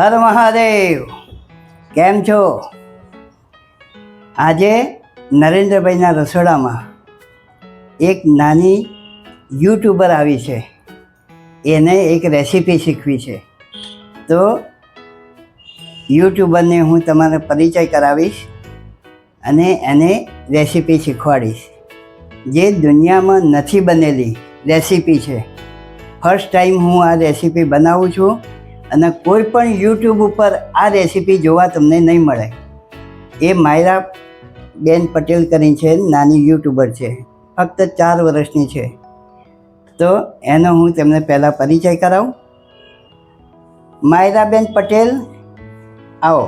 હર મહાદેવ. કેમ છો? આજે નરેન્દ્રભાઈના રસોડામાં એક નાની યુટ્યુબર આવી છે. એને એક રેસીપી શીખવી છે. તો યુટ્યુબરને હું તમારો પરિચય કરાવીશ અને એને રેસીપી શીખવાડીશ. જે દુનિયામાં નથી બનેલી રેસીપી છે. ફર્સ્ટ ટાઈમ હું આ રેસીપી બનાવું છું. અને કોઈ પણ યુટ્યુબ ઉપર આ રેસીપી જોવા તમને નહીં મળે. એ માયરા બેન પટેલ કરીને છે, નાની યુટ્યુબર છે, ફક્ત ચાર વર્ષની છે. તો એનો હું તેમને પહેલાં પરિચય કરાવું. માયરાબેન પટેલ, આવો.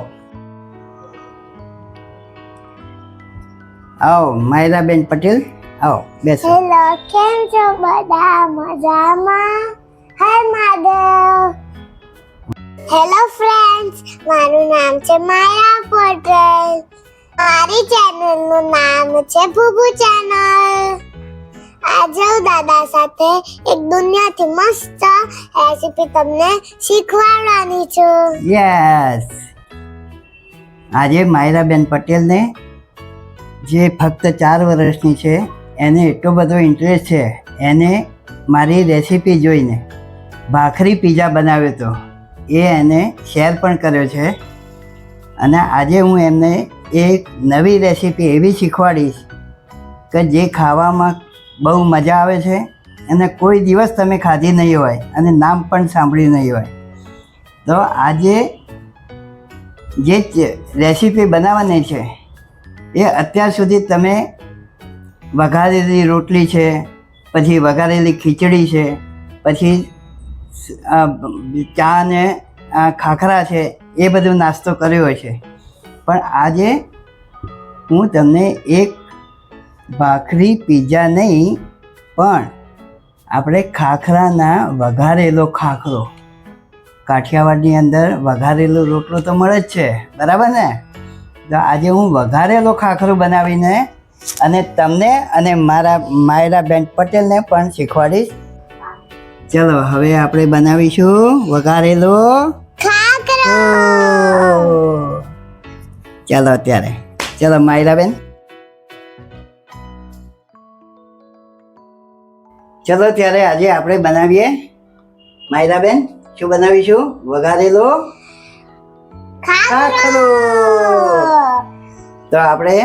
આવો માયરાબેન પટેલ, આવો, બેસો. કેમ છો? બધા મજામાં? હાય માધવ હેલો ફ્રેન્ડ્સ મારું નામ છે માયા પટેલ. મારી ચેનલનું નામ છે ભૂભુ ચેનલ. આજે હું દાદા સાથે એક દુનિયાથી મસ્ત રેસીપી તમને શીખવાડવાની છું. યસ આજે માયરાબેન પટેલને જે ફક્ત ચાર વર્ષની છે, એને એટલો બધો ઇન્ટરેસ્ટ છે, એને મારી રેસીપી જોઈને ભાખરી પીઝા બનાવ્યો હતો. એ એને શેર પણ કર્યો છે. અને આજે હું એમને એક નવી રેસીપી એવી શીખવાડીશ કે જે ખાવામાં બહુ મજા આવે છે અને કોઈ દિવસ તમે ખાધી નહીં હોય અને નામ પણ સાંભળ્યું નહીં હોય. તો આજે જે રેસીપી બનાવવાની છે એ અત્યાર સુધી તમે વઘારેલી રોટલી છે, પછી વઘારેલી ખીચડી છે, પછી ચા ને ખાખરા છે, એ બધું નાસ્તો કર્યો છે. પણ આજે હું તમને એક ભાખરી, પીઝા નહીં, પણ આપણે ખાખરાના વઘારેલો ખાખરો. કાઠિયાવાડની અંદર વઘારેલો રોટલો તો મળે જ છે, બરાબર ને? તો આજે હું વઘારેલો ખાખરો બનાવીને અને તમને અને મારા માયરા બેન પટેલને પણ શીખવાડીશ ચલો હવે આપણે બનાવીશું વઘારેલો ચાલો ત્યારે ચલો માયરા બેન ચલો ત્યારે આજે આપણે બનાવીએ. માયરા બેન શું બનાવીશું? વઘારેલો ખાખરો તો આપણે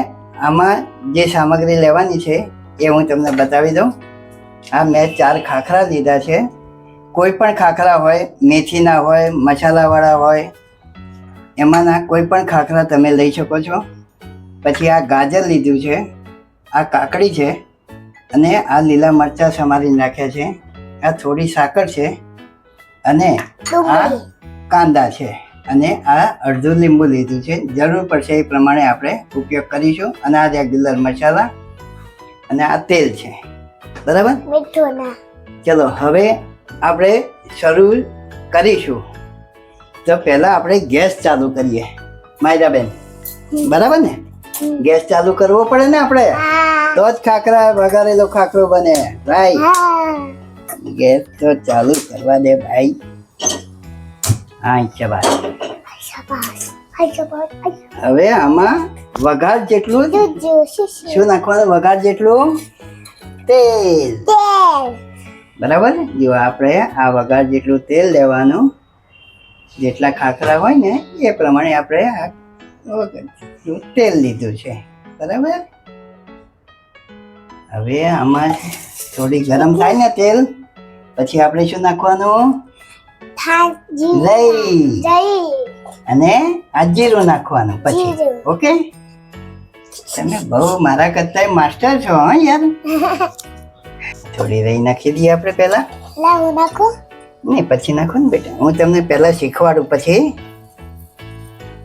આમાં જે સામગ્રી લેવાની છે એ હું તમને બતાવી દઉં. આ મેં ચાર ખાખરા લીધા છે. કોઈ પણ ખાખરા હોય મેથીના હોય મસાલાવાળા હોય એમાંના કોઈ પણ ખાખરા તમે લઈ શકો છો. પછી આ ગાજર લીધું છે આ કાકડી છે અને આ લીલા મરચાં સમારી નાખ્યા છે. આ થોડી સાકર છે અને આ કાંદા છે અને આ અડધું લીંબુ લીધું છે. જરૂર પડશે એ પ્રમાણે આપણે ઉપયોગ કરીશું. અને આ રેગ્યુલર મસાલા અને આ તેલ છે. બરાબર? ચલો હવે આપણે શરૂ કરીશું. તો પહેલાં આપણે ગેસ ચાલુ કરીએ માયરાબેન. બરાબર ને? ગેસ ચાલુ કરવો પડે ને આપણે? તો જ ખાખરા વઘારેલો ખાખરો બને ભાઈ ગેસ તો ચાલુ કરવા દે ભાઈ. હા હાય હવે આમાં વઘાર જેટલું શું નાખવાનું? વઘાર જેટલું? તેલ. તેલ. બરાબર? જો આપણે આ વઘાર જેટલું તેલ લેવાનું જેટલા ખાખરા હોય ને એ પ્રમાણે આપણે આ તેલ લીધું છે. બરાબર? હવે આમાં થોડી ગરમ થાય ને તેલ પછી આપણે શું નાખવાનું? લઈ. અને આ જીરું નાખવાનું પછી. ઓકે? તમે બહુ મારા કરતા માસ્ટર છો હા યાર. થોડી રહી નાખી દઈએ આપણે પહેલા. લાવો નાખો? નહીં પછી નાખો ને બેટા. હું તમને પહેલા શીખવાડું પછી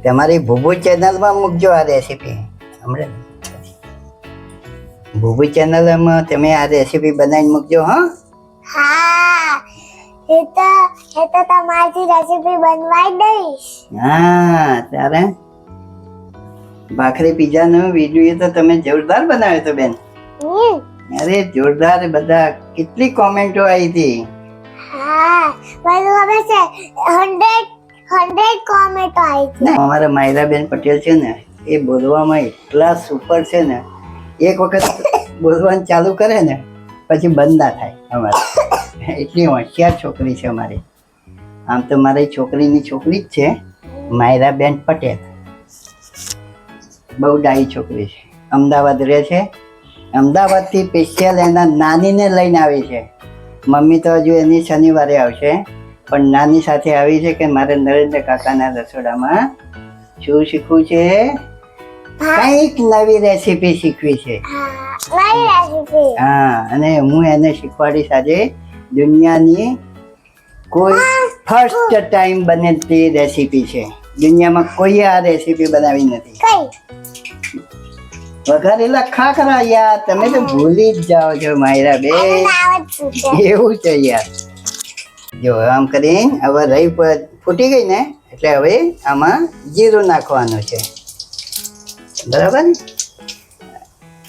તમારી ભૂભુ ચેનલમાં મૂકજો આ રેસીપી હમણાં. ભૂભુ ચેનલમાં તમે આ રેસીપી બનાવીને મૂકજો હા. હા એ તો એ તો તમારી રેસીપી બનવાઈ દઈશ. હા ત્યારે ભાખરી પીઝાનો વીડિયો તો તમે જોરદાર બનાવ્યો તો બેન. અરે જોરદાર બધા. કેટલી કોમેન્ટો આવી હતી. હા મને ખબર છે હંડ્રેડ હંડ્રેડ કોમેન્ટો આવી છે અમારા માયરાબેન પટેલ છે ને એ બોલવામાં એટલા સુપર છે ને એક વખત બોલવાનું ચાલુ કરે ને પછી બંધ ના થાય અમારે. એટલી હોશિયાર છોકરી છે અમારી. આમ તો મારી છોકરીની છોકરી જ છે માયરાબેન પટેલ. બહુ ડાઈ છોકરી છે. અમદાવાદ રહે છે. અમદાવાદથી સ્પેશિયલ એના નાનીને લઈને આવી છે. મમ્મી તો હજુ એની શનિવારે આવશે પણ નાની સાથે આવી છે કે મારે નરેન્દ્ર કાકાના રસોડામાં શું શીખવું છે? કંઈક નવી રેસીપી શીખવી છે. હા અને હું એને શીખવાડીશ આજે દુનિયાની કોઈ ફર્સ્ટ ટાઈમ બનેલી રેસીપી છે. દુનિયામાં કોઈએ આ રેસીપી બનાવી નથી. કઈ? વઘારેલા ખાખરા યાર તમે તો ભૂલી જ જાઓ છો માયરા બે. એવું છે યાર. જો આમ કરીને હવે રહી ફૂટી ગઈ ને એટલે હવે આમાં જીરું નાખવાનું છે. બરાબર?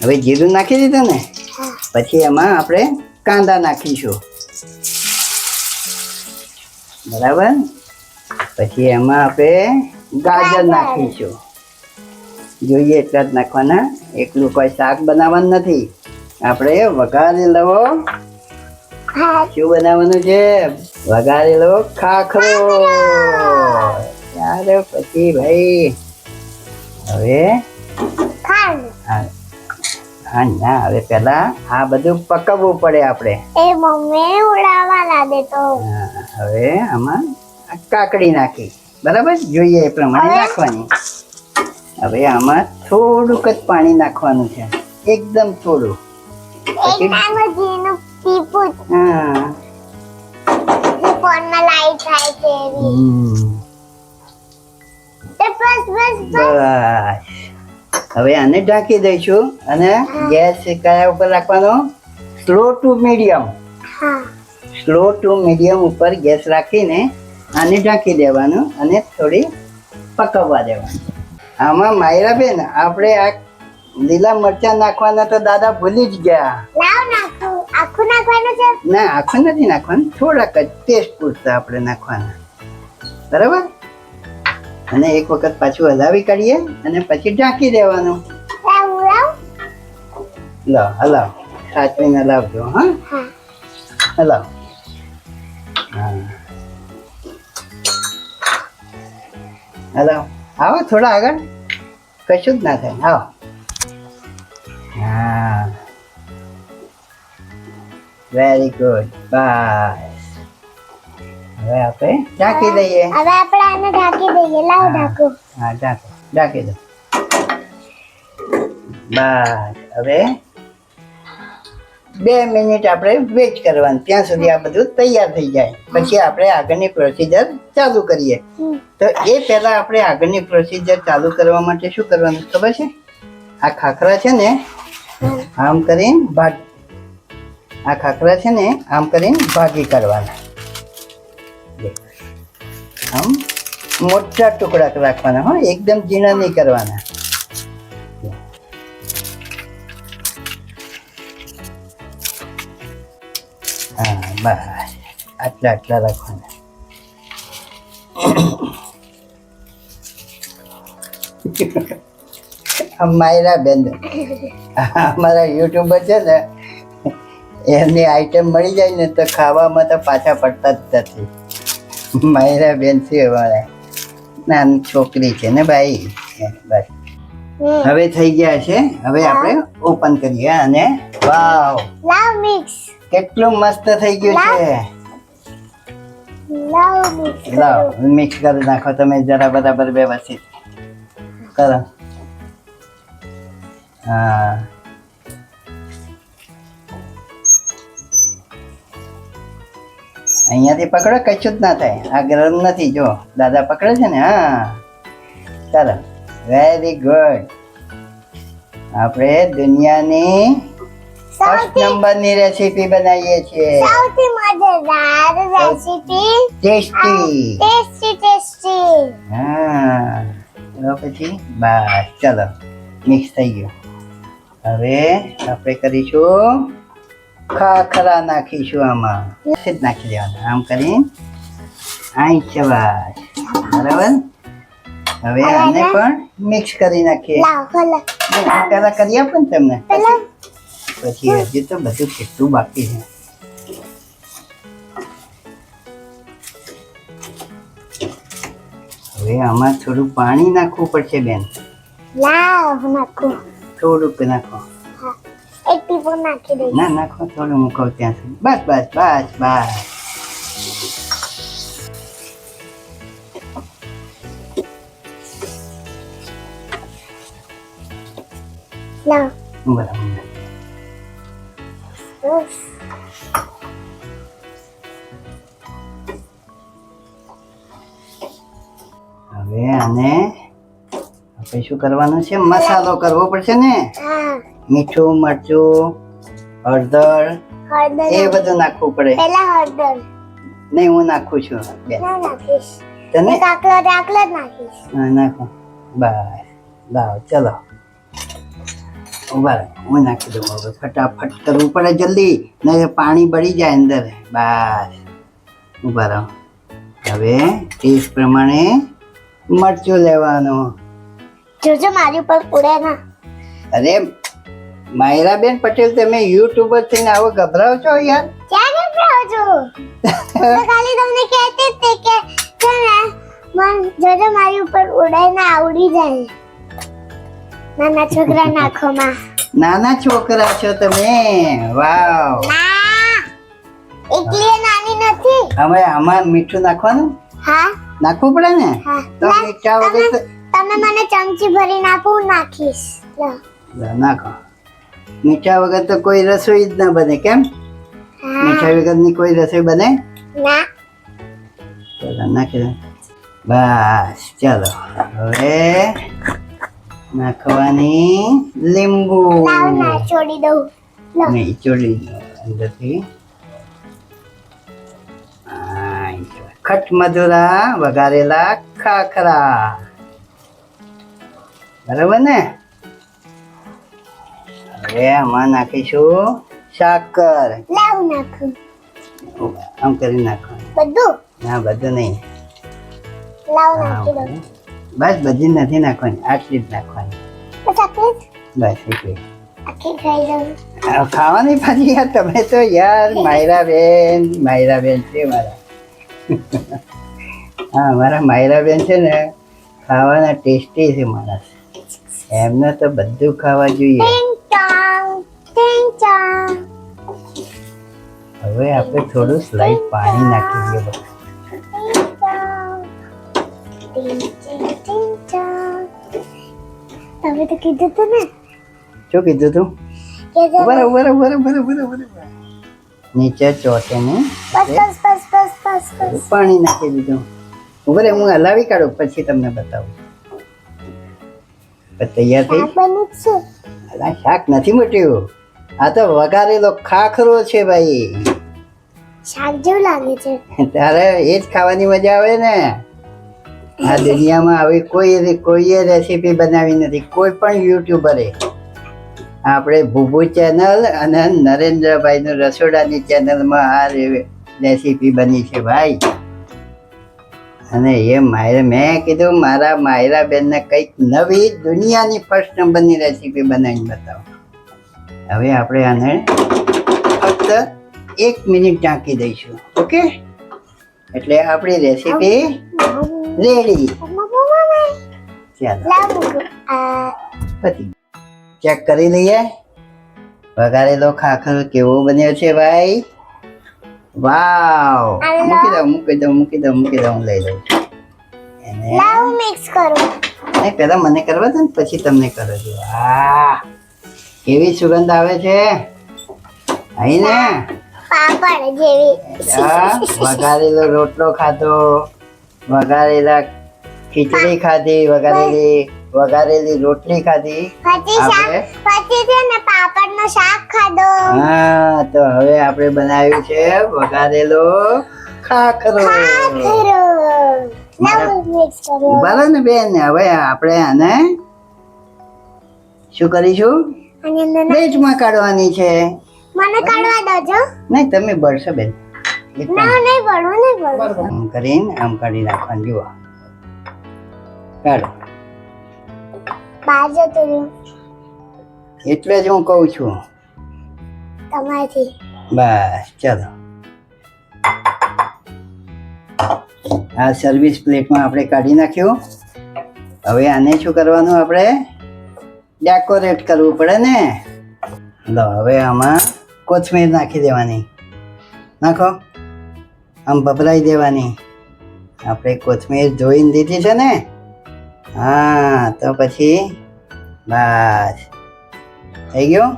હવે જીરું નાખી દીધું ને પછી એમાં આપણે કાંદા નાખીશું. બરાબર? પછી એમાં આપણે ગાજર. નાખીશું. જોઈએ એટલા જ નાખવાના. એકલું કોઈ શાક બનાવવાનું નથી. આપણે વઘારેલો શું બનાવવાનું છે? વઘારેલો ખાખરો. ત્યારે પછી ભાઈ. હવે હા. ના હવે પેલા આ બધું પકવવું પડે આપણે. એ મમ્મી ઉડાવવા લાગે તો. હવે આમાં કાકડી નાખી. બરાબર? જોઈએ એ પ્રમાણે? નાખવાની. હવે આમાં થોડુંક જ પાણી નાખવાનું છે. એકદમ થોડું. હવે આને ઢાંકી દઈશું અને ગેસ કયા ઉપર રાખવાનો? Slow to medium slow to medium ઉપર ગેસ રાખીને આને ઢાંકી દેવાનું અને થોડી પકવવા દેવાનું. આમાં માયરા બેન આપણે આ લીલા મરચાં નાખવાના તો દાદા ભૂલી જ ગયા. આખું નાખવાનું છે? ના આખું નથી નાખવાનું. થોડાક જ ટેસ્ટ પૂરતા આપણે નાખવાના. બરાબર? અને એક વખત પાછું હલાવી કાઢીએ અને પછી ઢાંકી દેવાનું. લો હલાવ. સાચવીને હલાવજો હા? હા. હલાવ. હા. હલાવ આવો થોડા આગળ. કશું જ ના થાય. આવો. હા. વેરી ગુડ બસ હવે આપણે ઢાંકી દઈએ. હવે આપણે આને ઢાંકી દઈએ. લાવ ઢાંકો. હા ઢાંકો. ઢાંકી દો. બસ હવે બે મિનિટ આપણે વેટ કરવાનું. ત્યાં સુધી આ બધું તૈયાર થઈ જાય. પછી આપણે આગળની પ્રોસિજર ચાલુ કરીએ. તો એ પહેલાં આપણે આગળની પ્રોસિજર ચાલુ કરવા માટે શું કરવાનું ખબર છે? આ ખાખરા છે ને આમ કરીને ભાગ આ ખાખરા છે ને આમ કરીને ભાગી કરવાના. આમ મોટા ટુકડા રાખવાના હો એકદમ ઝીણા નહીં કરવાના. બસ આટલા આટલા રાખવાના. માયરા બેન. અમારા યુટ્યુબર છે ને એમની આઈટમ મળી જાય ને તો ખાવામાં તો પાછા પડતા જ નથી. માયરા બેન છે અમારા. નાની છોકરી છે ને ભાઈ બસ હવે થઈ ગયા છે. હવે આપણે ઓપન કરીએ અને વાવ. લાવ મિક્સ કેટલું મસ્ત થઈ ગયું છે. લાવ મિક્સ કરી નાખો તમે જરા બરાબર વ્યવસ્થિત. કરો. હા. અહીંયાથી પકડો કશું જ ના થાય. આ ગરમ નથી જો. દાદા પકડે છે ને હા. ચાલો. વેરી ગુડ આપણે દુનિયાની ફર્સ્ટ નંબરની રેસીપી બનાવીએ છીએ. સૌથી મજેદાર રેસીપી ટેસ્ટી ટેસ્ટી ટેસ્ટી હા. તો પછી બસ ચલો મિક્સ થઈ ગયું. હવે આપણે કરીશું ખાખરા નાખીશું આમાં. જ નાખી દેવાના. આમ કરીને અહીં છે બસ બરાબર? હવે આને પણ મિક્સ કરી નાખીએ. પેલા કરી આપો ને તમને. પછી હજી તો બધું કેટલું બાકી છે હવે આમાં થોડું પાણી નાખવું પડશે બેન. લાવ નાખું. થોડુંક નાખો. હા. એક ટીપો નાખી દઈશ. ના નાખો થોડું મૂકો ત્યાં સુધી. બસ બસ બસ બસ. લાવ. બરાબર. બસ. હવે આને આપણે શું કરવાનું છે? મસાલો કરવો પડશે ને? મીઠું મરચું હળદર એ બધું નાખવું પડે. પેલા હળદર. નહીં હું નાખું છું. બે. નાખીશ. તને? કાકલો આકલો નાખીશ. હા નાખો. બસ. લાવો ચલો. ઊભા હું નાખી દઉં હવે ફટાફટ કરવું પડે જલ્દી નહીં પાણી બળી જાય અંદર. બસ ઊભા રહો. હવે ટેસ્ટ પ્રમાણે મરચું લેવાનો. જોજો મારી ઉપર ઉડે ના. અરે માયરાબેન પટેલ તમે યુટ્યુબર થઈને આવો ગભરાવ છો યાર? ક્યાં ગભરાવ છો? તો ખાલી તમને કહેતી હતી કે છે ને મન જોજો મારી ઉપર ઉડાઈને આવડી જાય. નાના છોકરા નાખો માં. નાના છોકરા છો તમે? વાવ. એટલે એકલી નાની નથી. હવે આમાં મીઠું નાખવાનું? હા. નાખવું પડે ને? તો મીઠા વગર તમે મને ચમચી ભરીને આપો નાખીશ. નાખો. મીઠા વગર તો કોઈ રસોઈ જ ના બને કેમ? મીઠા વગરની કોઈ રસોઈ બને? ના. ચલો નાખી બસ ચલો. હવે નાખવાની લીંબુ. છોડી દઉં. નહીં ચોળી અંદરથી. ખટ મધુરા વઘારેલા ખાખરા. બરાબર ને? હવે આમાં નાખીશું સાકર. આમ કરી નાખો બધું? ના બધું નહીં. લાવ નાખી દઉં. બસ બધી નથી નાખવાની આટલી જ નાખવાની. બસ એટલી. આખી ખાઈ દઉં ખાવાની ભાજી યાર તમે તો યાર માયરા બેન માયરા બેન છે મારા. હા મારા માયરા બેન છે ને ખાવાના ટેસ્ટી છે મારા. એમને તો બધું ખાવા જોઈએ. હવે આપણે થોડું સ્લાઇડ પાણી નાખી દઈએ. તમે તો કીધું તું ને. શું કીધું તું? બરાબર બરાબર બરાબર રહો. નીચે ચોટે ને બસ બસ બસ બસ બસ પાણી નાખી દીધું. ઊભા હું હલાવી કાઢું પછી તમને બતાવું. તૈયાર થઈ? અલા શાક નથી મટ્યું. આ તો વઘારેલો ખાખરો છે ભાઈ. શાક જેવું લાગે છે. તારે એ જ ખાવાની મજા આવે ને. આ દુનિયામાં આવી કોઈ કોઈએ રેસીપી બનાવી નથી. કોઈ પણ યુટ્યુબરે આપણે ભૂભુ ચેનલ અને નરેન્દ્રભાઈનું રસોડાની ચેનલમાં આ રેસીપી બની છે ભાઈ. અને એ માયરા મેં કીધું મારા માયરા બેનને કંઈક નવી દુનિયાની ફર્સ્ટ નંબરની રેસીપી બનાવીને બતાવો. હવે આપણે આને ફક્ત એક મિનિટ ઢાંકી દઈશું. ઓકે એટલે આપણી રેસીપી પતી. ચેક કરી લઈએ. વઘારેલો ખાખર કેવો બન્યો છે ભાઈ? વાવ. મૂકી દઉં મૂકી દઉં મૂકી દઉં મૂકી દઉં લઈ લઉં. એને લાવ મિક્સ કરું. નહીં પહેલા મને કરવા દો ને પછી તમને કરો છો. આ કેવી સુગંધ આવે છે. અહીં ને? પાપડ જેવી. વઘારેલો રોટલો ખાધો. વઘારેલા ખીચડી ખાધી વઘારેલી વઘારેલી રોટલી ખાધી. આપણે પછી છે ને પાપડ શાક ખાધો. હા તો હવે આપણે બનાવ્યું છે વઘારેલો ખાખરો. બરાબર ને બેન હવે આપણે આને શું કરીશું? પ્લેટમાં કાઢવાની છે. મને કાઢવા દો નહીં તમે બળશો બેન. ના નહીં ભણવું નહીં ભણવું આમ કરીને આમ નાખવાનું જુઓ. કાઢો એટલે જ હું કહું છું. તમારથી. બસ ચલો. આ સર્વિસ પ્લેટમાં આપણે કાઢી નાખ્યું. હવે આને શું કરવાનું આપણે? ડેકોરેટ કરવું પડે ને? લો હવે આમાં કોથમીર નાખી દેવાની. નાખો. આમ ભભરાઈ દેવાની. આપણે કોથમીર ધોઈને દીધી છે ને? હા, તો પછી બસ. થઈ ગયું?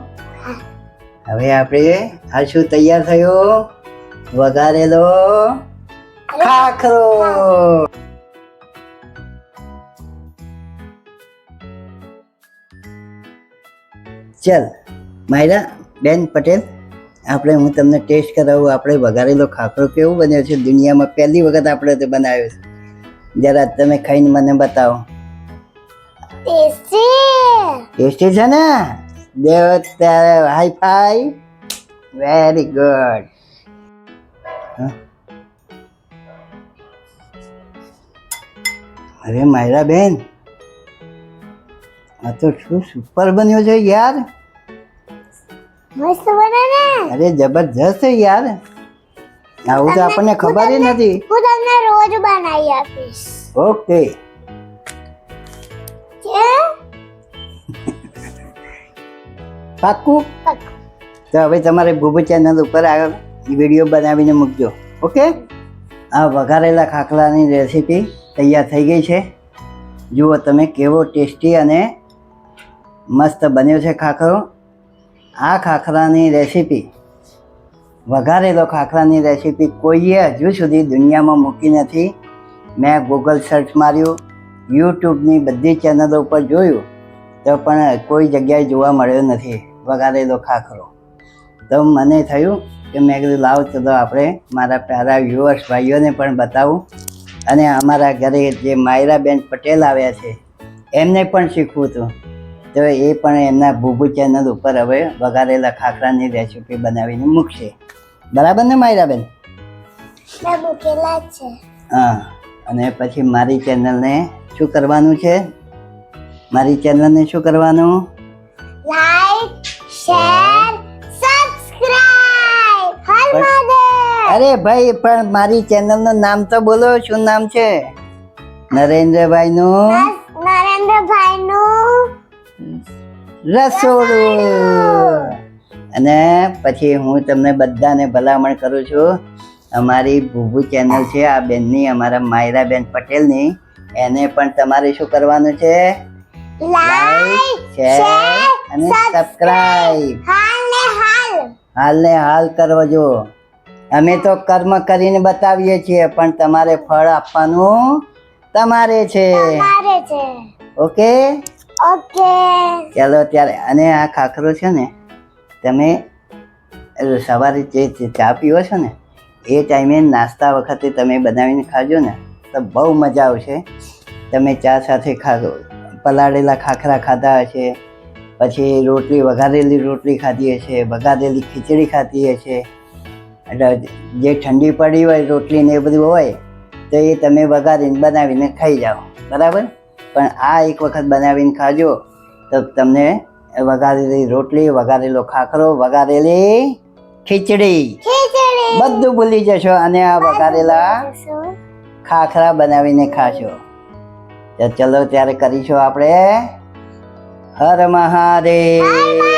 હવે આપણે આ શું તૈયાર થયો? વઘારેલો ખાખરો. ચલ, માયરા, બેન પટેલ આપણે હું તમને ટેસ્ટ કરાવું આપણે વઘારેલો ખાખરો કેવો બન્યો છે? દુનિયામાં પહેલી વખત આપણે તે બનાવ્યો છે. જરા તમે ખાઈને મને બતાવો. ટેસ્ટી! છે ને? દેવ ત્યારે હાઈ ફાઈ વેરી ગુડ અરે માયરા બેન આ તો શું સુપર બન્યો છે યાર? મસ્ત બને ને અરે જબરજસ્ત છે યાર. આવું તો આપણને ખબર જ નથી. હું તમને રોજ બનાવી આપીશ. ઓકે. પાક્કું. તો હવે તમારે ભૂભુ ચેનલ ઉપર આ વીડિયો બનાવીને મૂકજો. ઓકે? આ વઘારેલા ખાખલાની રેસીપી તૈયાર થઈ ગઈ છે. જુઓ તમે કેવો ટેસ્ટી અને મસ્ત બન્યો છે ખાખરો. આ ખાખરાની રેસીપી વઘારેલો ખાખરાની રેસીપી કોઈએ હજુ સુધી દુનિયામાં મૂકી નથી. મેં ગૂગલ સર્ચ માર્યું યુટ્યુબની બધી ચેનલો ઉપર જોયું, તો પણ કોઈ જગ્યાએ જોવા મળ્યો નથી વઘારેલો ખાખરો. તો મને થયું કે મેં કીધું, લાવ, ચલો આપણે મારા પ્યારા વ્યુઅર્સ ભાઈઓને પણ બતાવું. અને અમારા ઘરે જે માયરાબેન પટેલ આવ્યા છે, એમને પણ શીખવું હતું. તો એ પણ એમના ભૂભુ ચેનલ ઉપર હવે વઘારેલા ખાખરાની રેસીપી બનાવીને મૂકશે. બરાબર ને માયરાબેન? હા અને પછી મારી ચેનલને શું કરવાનું છે? મારી ચેનલને શું કરવાનું? લાઈક શેર સબસ્ક્રાઇબ અરે ભાઈ પણ મારી ચેનલનું નામ તો બોલો શું નામ છે? નરેન્દ્રભાઈનું? નરેન્દ્રભાઈ નું રસોડું. અને પછી હું તમને બધાને ભલામણ કરું છું. અમારી ભૂભુ ચેનલ છે આ બેનની અમારા માયરાબેન પટેલની. એને પણ તમારે શું કરવાનું છે? લાઈક શેર અને સબસ્ક્રાઈબ. હાલ. ને હાલ કરવો જો. અમે તો કર્મ કરીને બતાવીએ છીએ પણ તમારે ફળ આપવાનું તમારે છે. ઓકે? ઓકે. ચાલો ત્યારે અને આ ખાખરો છે ને, તમે સવારે જે ચા પીવો છો ને, એ ટાઈમે નાસ્તા વખતે તમે બનાવીને ખાજો ને, તો બહુ મજા આવશે. તમે ચા સાથે ખાધો પલાળેલા ખાખરા ખાધા હશે, પછી રોટલી, વઘારેલી રોટલી ખાધી હશે, વઘારેલી ખીચડી ખાધી હશે એટલે જે ઠંડી પડી હોય રોટલી ને એ બધું હોય, તો એ તમે વઘારીને બનાવીને ખાઈ જાઓ. બરાબર? પણ આ એક વખત બનાવીને ખાજો. તો તમને વઘારેલી રોટલી વઘારેલો ખાખરો વઘારેલી ખીચડી. બધું ભૂલી જશો અને આ વઘારેલા ખાખરા બનાવીને ખાશો તો ચલો ત્યારે કરીશું આપણે. હર મહાદેવ.